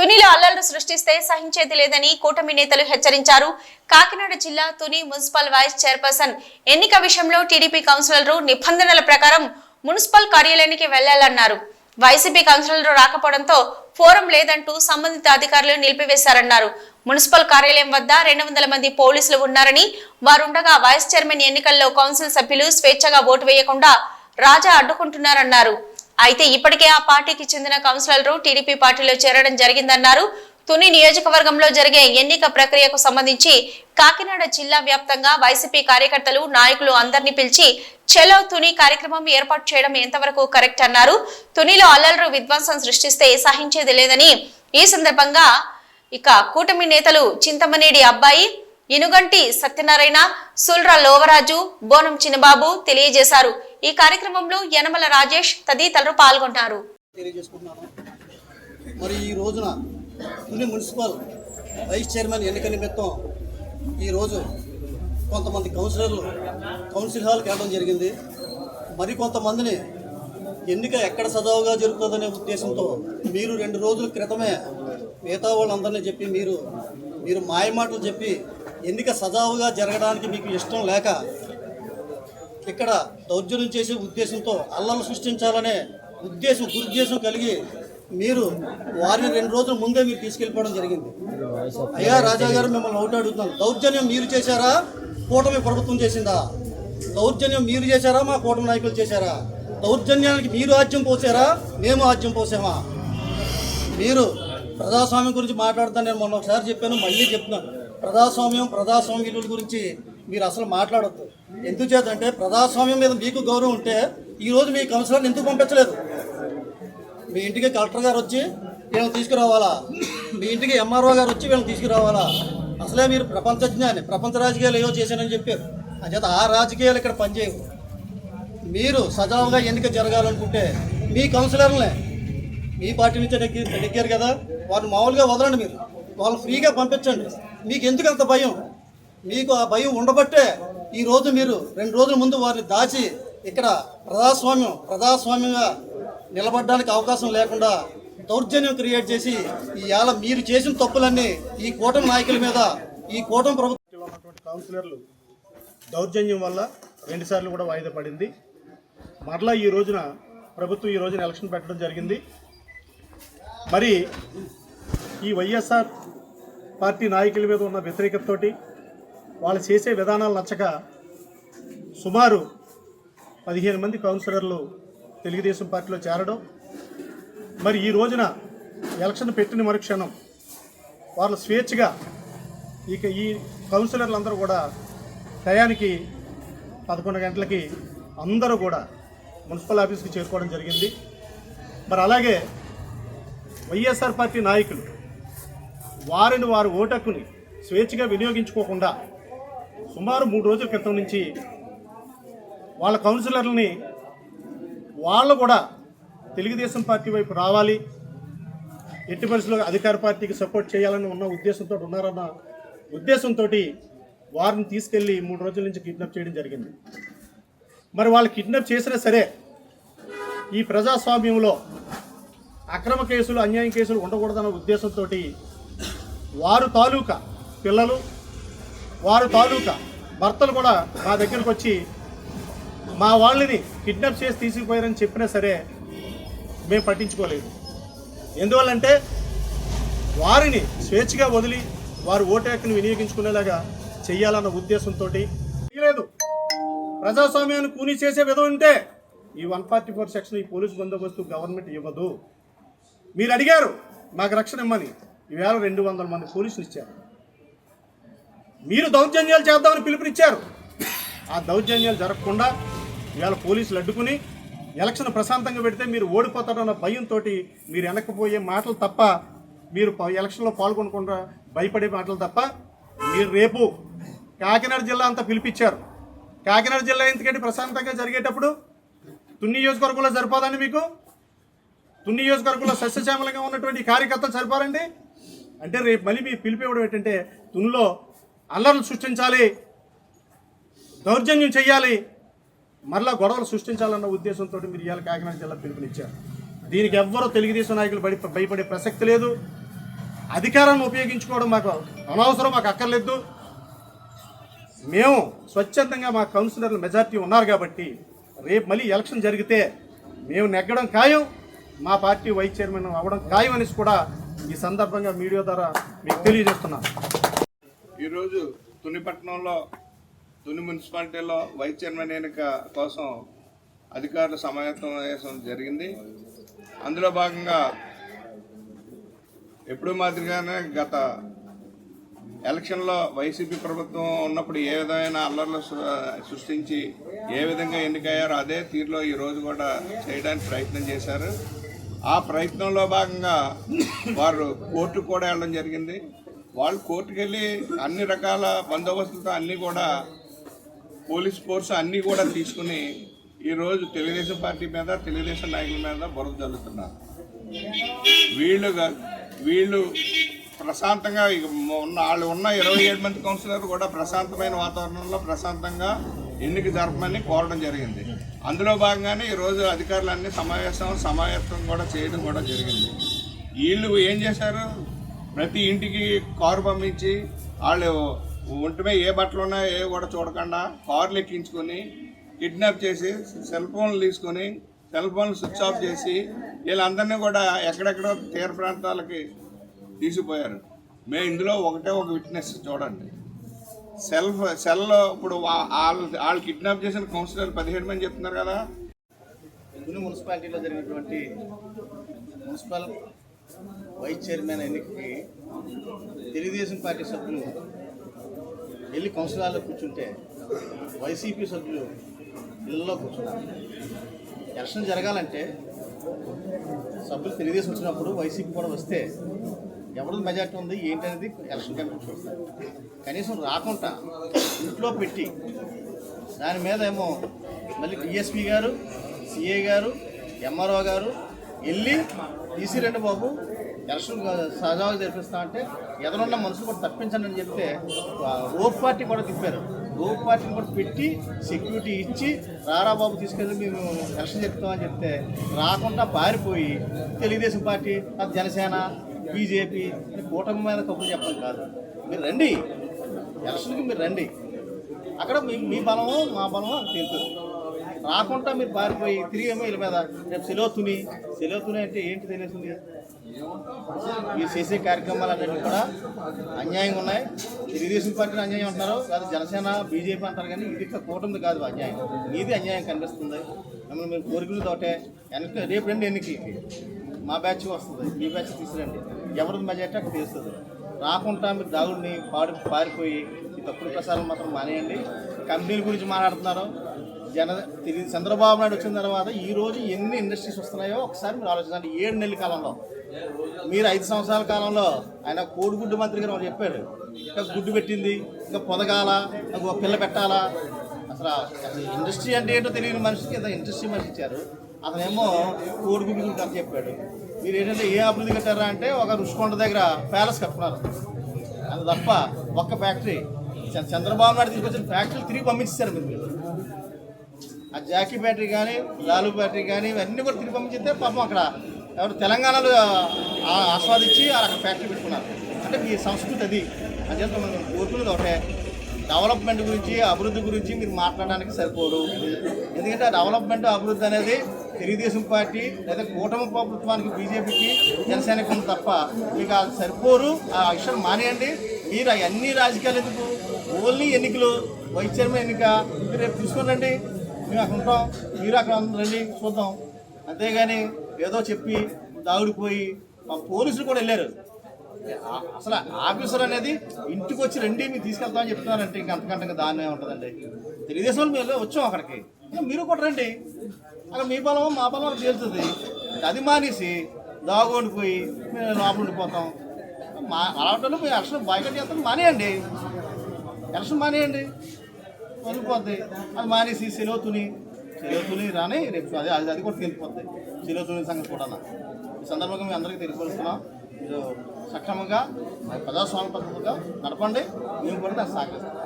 తునిలో అల్లర్లు సృష్టిస్తే సహించేది లేదని కూటమి నేతలు హెచ్చరించారు. కాకినాడ జిల్లా తుని మున్సిపల్ వైస్ చైర్పర్సన్ ఎన్నిక విషయంలో టీడీపీ కౌన్సిలర్లు నిబంధనల ప్రకారం మున్సిపల్ కార్యాలయానికి వెళ్ళాలన్నారు. వైసీపీ కౌన్సిలర్లు రాకపోవడంతో ఫోరం లేదంటూ సంబంధిత అధికారులు నిలిపివేశారన్నారు. మున్సిపల్ కార్యాలయం వద్ద రెండు వందల మంది పోలీసులు ఉన్నారని వారుండగా వైస్ చైర్మన్ ఎన్నికల్లో కౌన్సిల్ సభ్యులు స్వేచ్ఛగా ఓటు వేయకుండా రాజా అడ్డుకుంటున్నారన్నారు. అయితే ఇప్పటికే ఆ పార్టీకి చెందిన కౌన్సిలర్లు టీడీపీ పార్టీలో చేరడం జరిగిందన్నారు. తుని నియోజకవర్గంలో జరిగే ఎన్నిక ప్రక్రియకు సంబంధించి కాకినాడ జిల్లా వ్యాప్తంగా వైసీపీ కార్యకర్తలు నాయకులు అందరినీ పిలిచి చెలో తుని కార్యక్రమం ఏర్పాటు చేయడం ఎంతవరకు కరెక్ట్ అన్నారు. తునిలో అల్లలు విధ్వంసం సృష్టిస్తే సహించేది లేదని ఈ సందర్భంగా ఇక కూటమి నేతలు చింతమనేడి అబ్బాయి ఇనుగంటి సత్యనారాయణ సుల్రా లోవరాజు బోనం చిన్నబాబు తెలియజేశారు. ఈ కార్యక్రమంలో యనమల రాజేష్ తదితరులు పాల్గొన్నారు. మరి ఈ రోజున తుని మున్సిపల్ వైస్ చైర్మన్ ఎన్నిక నిమిత్తం ఈరోజు కొంతమంది కౌన్సిలర్లు కౌన్సిల్ హాల్కి వెళ్ళడం జరిగింది. మరి కొంతమందిని ఎన్నిక ఎక్కడ సజావుగా జరుగుతుందనే ఉద్దేశంతో మీరు రెండు రోజుల క్రితమే మిగతా వాళ్ళందరినీ చెప్పి మీరు మీరు మాయమాటలు చెప్పి ఎన్నిక సజావుగా జరగడానికి మీకు ఇష్టం లేక ఇక్కడ దౌర్జన్యం చేసే ఉద్దేశంతో అల్లలు సృష్టించాలనే ఉద్దేశం దురుద్దేశం కలిగి మీరు వారిని రెండు రోజుల ముందే మీరు తీసుకెళ్ళిపోవడం జరిగింది. అయ్యా రాజా గారు మిమ్మల్ని ఒకటి అడుగుతున్నాను. దౌర్జన్యం మీరు చేశారా? కూటమి ప్రభుత్వం చేసిందా? దౌర్జన్యం మీరు చేశారా? మా కూటమి నాయకులు చేశారా? దౌర్జన్యానికి మీరు ఆజ్యం పోసారా? మేము ఆజ్యం పోసామా? మీరు ప్రజాస్వామ్యం గురించి మాట్లాడుతాను. నేను మొన్న ఒకసారి చెప్పాను మళ్ళీ చెప్తున్నాను ప్రజాస్వామ్యం ప్రజాస్వామ్య విలువల గురించి మీరు అసలు మాట్లాడొద్దు. ఎందుచేతంటే ప్రజాస్వామ్యం మీద మీకు గౌరవం ఉంటే ఈరోజు మీ కౌన్సిలర్ని ఎందుకు పంపించలేదు? మీ ఇంటికి కలెక్టర్ గారు వచ్చి వీళ్ళని తీసుకురావాలా? మీ ఇంటికి ఎంఆర్ఓ గారు వచ్చి వీళ్ళని తీసుకురావాలా? అసలే మీరు ప్రపంచ జ్ఞాని ప్రపంచ రాజకీయాలు ఏవో చేశానని చెప్పారు. అంచేత ఆ రాజకీయాలు ఇక్కడ పనిచేయవు. మీరు సజావుగా ఎన్నిక జరగాలనుకుంటే మీ కౌన్సిలర్లే మీ పార్టీ నుంచే దగ్గర నెగ్గారు కదా? వారిని మామూలుగా వదలండి మీరు. వాళ్ళు ఫ్రీగా పంపించండి. మీకు ఎందుకు అంత భయం? మీకు ఆ భయం ఉండబట్టే ఈ రోజు మీరు రెండు రోజుల ముందు వారిని దాచి ఇక్కడ ప్రజాస్వామ్యం ప్రజాస్వామ్యంగా నిలబడడానికి అవకాశం లేకుండా దౌర్జన్యం క్రియేట్ చేసి ఇవాళ మీరు చేసిన తప్పులన్నీ ఈ కూటమి నాయకుల మీద ఈ కూటమి ప్రభుత్వం కౌన్సిలర్లు దౌర్జన్యం వల్ల రెండుసార్లు కూడా వాయిదా పడింది. మరలా ఈ రోజున ప్రభుత్వం ఈ రోజున ఎలక్షన్ పెట్టడం జరిగింది. మరి ఈ వైఎస్ఆర్ పార్టీ నాయకుల మీద ఉన్న వ్యతిరేకతతోటి వాళ్ళు చేసే విధానాలు నచ్చక సుమారు పదిహేను మంది కౌన్సిలర్లు తెలుగుదేశం పార్టీలో చేరడం మరి ఈ రోజున ఎలక్షన్ పెట్టిన మరుక్షణం వాళ్ళు స్వేచ్ఛగా ఇక ఈ కౌన్సిలర్లు అందరూ కూడా టయానికి పదకొండు గంటలకి అందరూ కూడా మున్సిపల్ ఆఫీస్కి చేరుకోవడం జరిగింది. మరి అలాగే వైఎస్ఆర్ పార్టీ నాయకులు వారిని వారు ఓటక్కుని స్వేచ్ఛగా వినియోగించుకోకుండా సుమారు మూడు రోజుల క్రితం నుంచి వాళ్ళ కౌన్సిలర్లని వాళ్ళు కూడా తెలుగుదేశం పార్టీ వైపు రావాలి ఎట్టి పరిస్థితుల్లో అధికార పార్టీకి సపోర్ట్ చేయాలని ఉన్న ఉద్దేశంతో ఉన్నారన్న ఉద్దేశంతో వారిని తీసుకెళ్ళి మూడు రోజుల నుంచి కిడ్నాప్ చేయడం జరిగింది. మరి వాళ్ళు కిడ్నాప్ చేసినా సరే ఈ ప్రజాస్వామ్యంలో అక్రమ కేసులు అన్యాయం కేసులు ఉండకూడదన్న ఉద్దేశంతో వారు తాలూకా పిల్లలు వారు తాలూకా భర్తలు కూడా మా దగ్గరకు వచ్చి మా వాళ్ళని కిడ్నాప్ చేసి తీసుకుపోయారని చెప్పినా సరే మేము పట్టించుకోలేదు. ఎందువల్లంటే వారిని స్వేచ్ఛగా వదిలి వారు ఓటు హక్కుని వినియోగించుకునేలాగా చేయాలన్న ఉద్దేశంతో లేదు ప్రజాస్వామ్యాన్ని కూని చేసే విధం ఉంటే ఈ వన్ ఫార్టీ ఫోర్ సెక్షన్ ఈ పోలీసు బందోబస్తు గవర్నమెంట్ ఇవ్వదు. మీరు అడిగారు మాకు రక్షణ ఇమ్మని ఈవేళ రెండు వందల మంది పోలీసులు ఇచ్చారు. మీరు దౌర్జన్యాలు చేద్దామని పిలుపునిచ్చారు. ఆ దౌర్జన్యాలు జరగకుండా ఇవాళ పోలీసులు అడ్డుకుని ఎలక్షన్ ప్రశాంతంగా పెడితే మీరు ఓడిపోతారన్న భయంతో మీరు వెనక్కిపోయే మాటలు తప్ప మీరు ప- ఎలక్షన్లో పాల్గొనకుండా భయపడే మాటలు తప్ప మీరు రేపు కాకినాడ జిల్లా అంతా పిలిపించారు కాకినాడ జిల్లా ఎందుకంటే ప్రశాంతంగా జరిగేటప్పుడు తున్ని నియోజకవర్గంలో సరిపోదండి మీకు? తున్ని నియోజకవర్గంలో సస్యశ్యామలంగా ఉన్నటువంటి కార్యకర్తలు సరిపోరండి? అంటే రేపు మళ్ళీ మీ పిలిపి ఇవ్వడం ఏంటంటే తునిలో అల్లర్లు సృష్టించాలి దౌర్జన్యం చేయాలి మరలా గొడవలు సృష్టించాలన్న ఉద్దేశంతో మీరు ఇవాళ కాకినాడ జిల్లా పిలుపునిచ్చారు. దీనికి ఎవ్వరూ తెలుగుదేశం నాయకులు బడి భయపడే ప్రసక్తి లేదు. అధికారాన్ని ఉపయోగించుకోవడం మాకు అనవసరం మాకు అక్కర్లేదు. మేము స్వచ్ఛందంగా మా కౌన్సిలర్లు మెజార్టీ ఉన్నారు కాబట్టి రేపు మళ్ళీ ఎలక్షన్ జరిగితే మేము నెగ్గడం ఖాయం మా పార్టీ వైస్ చైర్మన్ అవ్వడం ఖాయం అనేసి కూడా ఈ సందర్భంగా మీడియా ద్వారా మీకు తెలియజేస్తున్నాను ఈరోజు తునిపట్నంలో తుని మున్సిపాలిటీలో వైస్ చైర్మన్ ఎన్నిక కోసం అధికారుల సమావేశం జరిగింది. అందులో భాగంగా ఎప్పుడు మాదిరిగానే గత ఎలక్షన్లో వైసీపీ ప్రభుత్వం ఉన్నప్పుడు ఏ విధమైన అల్లర్లు సృష్టించి ఏ విధంగా ఎన్నికయ్యారో అదే తీరులో ఈరోజు కూడా చేయడానికి ప్రయత్నం చేశారు. ఆ ప్రయత్నంలో భాగంగా వారు కోర్టుకు కూడా వెళ్ళడం జరిగింది. వాళ్ళు కోర్టుకు వెళ్ళి అన్ని రకాల బందోబస్తులతో అన్నీ కూడా పోలీస్ ఫోర్స్ అన్నీ కూడా తీసుకుని ఈరోజు తెలుగుదేశం పార్టీ మీద తెలుగుదేశం నాయకుల మీద బురద జల్లుతున్నారు. వీళ్ళు వీళ్ళు ప్రశాంతంగా ఉన్న వాళ్ళు ఉన్న ఇరవై ఏడు మంది కౌన్సిలర్ కూడా ప్రశాంతమైన వాతావరణంలో ప్రశాంతంగా ఎన్నిక జరపమని కోరడం జరిగింది. అందులో భాగంగానే ఈరోజు అధికారులన్నీ సమావేశం సమావేశం కూడా చేయడం కూడా జరిగింది. వీళ్ళు ఏం చేశారు? ప్రతి ఇంటికి కారు పంపించి వాళ్ళు ఒంటి ఏ బట్టలు ఉన్నాయో ఏ కూడా చూడకుండా కార్లు ఎక్కించుకొని కిడ్నాప్ చేసి సెల్ ఫోన్లు తీసుకొని సెల్ ఫోన్లు స్విచ్ ఆఫ్ చేసి వీళ్ళందరినీ కూడా ఎక్కడెక్కడో తీర ప్రాంతాలకి తీసుకుపోయారు. మేము ఇందులో ఒకటే ఒక విట్నెస్ చూడండి. సెల్ఫ్ సెల్లో ఇప్పుడు వా- వాళ్ళు వాళ్ళు కిడ్నాప్ చేసిన కౌన్సిలర్ పదిహేడు మంది చెప్తున్నారు కదా. తుని మున్సిపాలిటీలో జరిగినటువంటి మున్సిపల్ వైస్ చైర్మన్ ఎన్నికకి తెలుగుదేశం పార్టీ సభ్యులు వెళ్ళి కౌన్సిలర్లో కూర్చుంటే వైసీపీ సభ్యులు ఇళ్ళలో కూర్చున్నారు. ఎలక్షన్ జరగాలంటే సభ్యులు తెలుగుదేశం వచ్చినప్పుడు వైసీపీ కూడా వస్తే ఎవరిది మెజార్టీ ఉంది ఏంటనేది ఎలక్షన్ కమిషన్ చూస్తారు. కనీసం రాకుండా ఇంట్లో పెట్టి దాని మీద ఏమో మళ్ళీ డిఎస్పీ గారు సిఏ గారు ఎంఆర్ఓ గారు వెళ్ళి తీసిరండి బాబు ఎలక్షన్ సజావుగా జరిపిస్తా అంటే ఎదురున్న మనుషులు కూడా తప్పించండి అని చెప్తే ఆ రోప్ పార్టీ కూడా తిప్పారు. రోప్ పార్టీని కూడా పెట్టి సెక్యూరిటీ ఇచ్చి రారా బాబు తీసుకెళ్ళి మేము ఎలక్షన్ చెప్తామని చెప్తే రాకుండా పారిపోయి తెలుగుదేశం పార్టీ అది జనసేన బీజేపీ అని కూటమి మీద కబుర్లు చెప్పడం కాదు. మీరు రండి. ఎలక్షన్కి మీరు రండి. అక్కడ మీ మీ బలము మా బలము అని తెలుస్తుంది రాకుండా మీరు పారిపోయి తిరిగి ఏమో వీళ్ళ మీద రేపు సెలవుతుని సెలవుతుని అంటే ఏంటి తెలుస్తుంది మీరు చేసే కార్యక్రమాలన్నీ కూడా అన్యాయంగా ఉన్నాయి. తెలుగుదేశం పార్టీని అన్యాయం అంటున్నారు. కాదు జనసేన బీజేపీ అంటారు కానీ ఇది కూటమిది కాదు అన్యాయం. ఇది అన్యాయం కనిపిస్తుంది. మిమ్మల్ని మీరు కోరికలు తోటే వెనక రేపు రండి ఎన్నికలకి. మా బ్యాచ్ వస్తుంది. మీ బ్యాచ్ తీసుకురండి. ఎవరిది మెజార్టీ అక్కడ తీస్తుంది రాకుండా మీరు దాగుడిని పాడు పారిపోయి ఈ తప్పుడు ప్రసారం మాత్రం మానేయండి. కంపెనీల గురించి మాట్లాడుతున్నారు. జన తిరిగి చంద్రబాబు నాయుడు వచ్చిన తర్వాత ఈ రోజు ఎన్ని ఇండస్ట్రీస్ వస్తున్నాయో ఒకసారి మీరు ఆలోచించండి. ఏడు నెలల కాలంలో. మీరు ఐదు సంవత్సరాల కాలంలో ఆయన కోడిగుడ్డు మంత్రి గారు చెప్పాడు. ఇంకా గుడ్డు పెట్టింది ఇంకా పొదగాల ఇంకా పిల్ల పెట్టాలా? అసలు అసలు ఇండస్ట్రీ అంటే ఏంటో తెలియని మనిషికి ఇంత ఇండస్ట్రీ మనిషి ఇచ్చారు. అతనేమో కోడిగుడ్డు గురించి కథ చెప్పాడు. మీరు ఏంటంటే ఏ అభివృద్ధి కట్టారా అంటే ఒక రుషికొండ దగ్గర ప్యాలెస్ కట్టుకున్నారు. అది తప్ప ఒక్క ఫ్యాక్టరీ. చ- చంద్రబాబు నాయుడు తీసుకొచ్చిన ఫ్యాక్టరీలు తిరిగి పంపించారు మీరు. ఆ జాకీ బ్యాటరీ కానీ లాలు బ్యాటరీ కానీ ఇవన్నీ కూడా తిరిగి పంపించితే పాపం అక్కడ ఎవరు తెలంగాణలో ఆస్వాదించి ఆ అక్కడ ఫ్యాక్టరీ పెట్టుకున్నారు. అంటే మీ సంస్కృతి అది. అని చెప్పి మనం కోరుకునేది ఒకటే. డెవలప్మెంట్ గురించి అభివృద్ధి గురించి మీరు మాట్లాడడానికి సరిపోరు ఎందుకంటే డెవలప్మెంట్ అభివృద్ధి అనేది తెలుగుదేశం పార్టీ లేదా కూటమి ప్రభుత్వానికి బీజేపీకి జనసేనకు ఉంది తప్ప మీకు అది సరిపోరు ఆ విషయం మానేయండి. మీరు అన్ని రాజకీయాలు ఎందుకు? ఓన్లీ ఎన్నికలు. వైస్ చైర్మన్ ఎన్నిక. మీరు రేపు తీసుకుని మేము అక్కడ ఉంటాం. మీరు అక్కడ రండి. చూద్దాం. అంతేగాని ఏదో చెప్పి దాగుడిపోయి మా పోలీసులు కూడా వెళ్ళారు. అసలు ఆఫీసర్ అనేది ఇంటికి వచ్చి రండి మీరు తీసుకెళ్తామని చెప్తున్నారంటే ఇంకా అంతకంటే దాన్నే ఉంటుందండి తెలుగుదేశం వాళ్ళు మేము వచ్చాం అక్కడికి. మీరు కూడా రండి. అక్కడ మీ బలం మా బలం తేలుతుంది. అది మానేసి దాగుండిపోయి మేము లోపల ఉండిపోతాం. మా అలాంటి మేము ఎలక్షన్ బాయ్కట్ చేస్తాం మానేయండి. ఎలక్షన్ మానేయండి. వెళ్ళిపోద్ది. అది మానేసి సెలవుతుని సెలవుతుని రాని రేపు అదే అది అది కూడా తేలిపోద్ది. సెలవుతుని సంగతి కూడా ఈ సందర్భంగా మేము అందరికీ తెలియపరుస్తున్నాం. మీరు సక్రమంగా ప్రజాస్వామ్య పద్ధతిగా నడపండి. మేము కూడా సహకరిస్తాం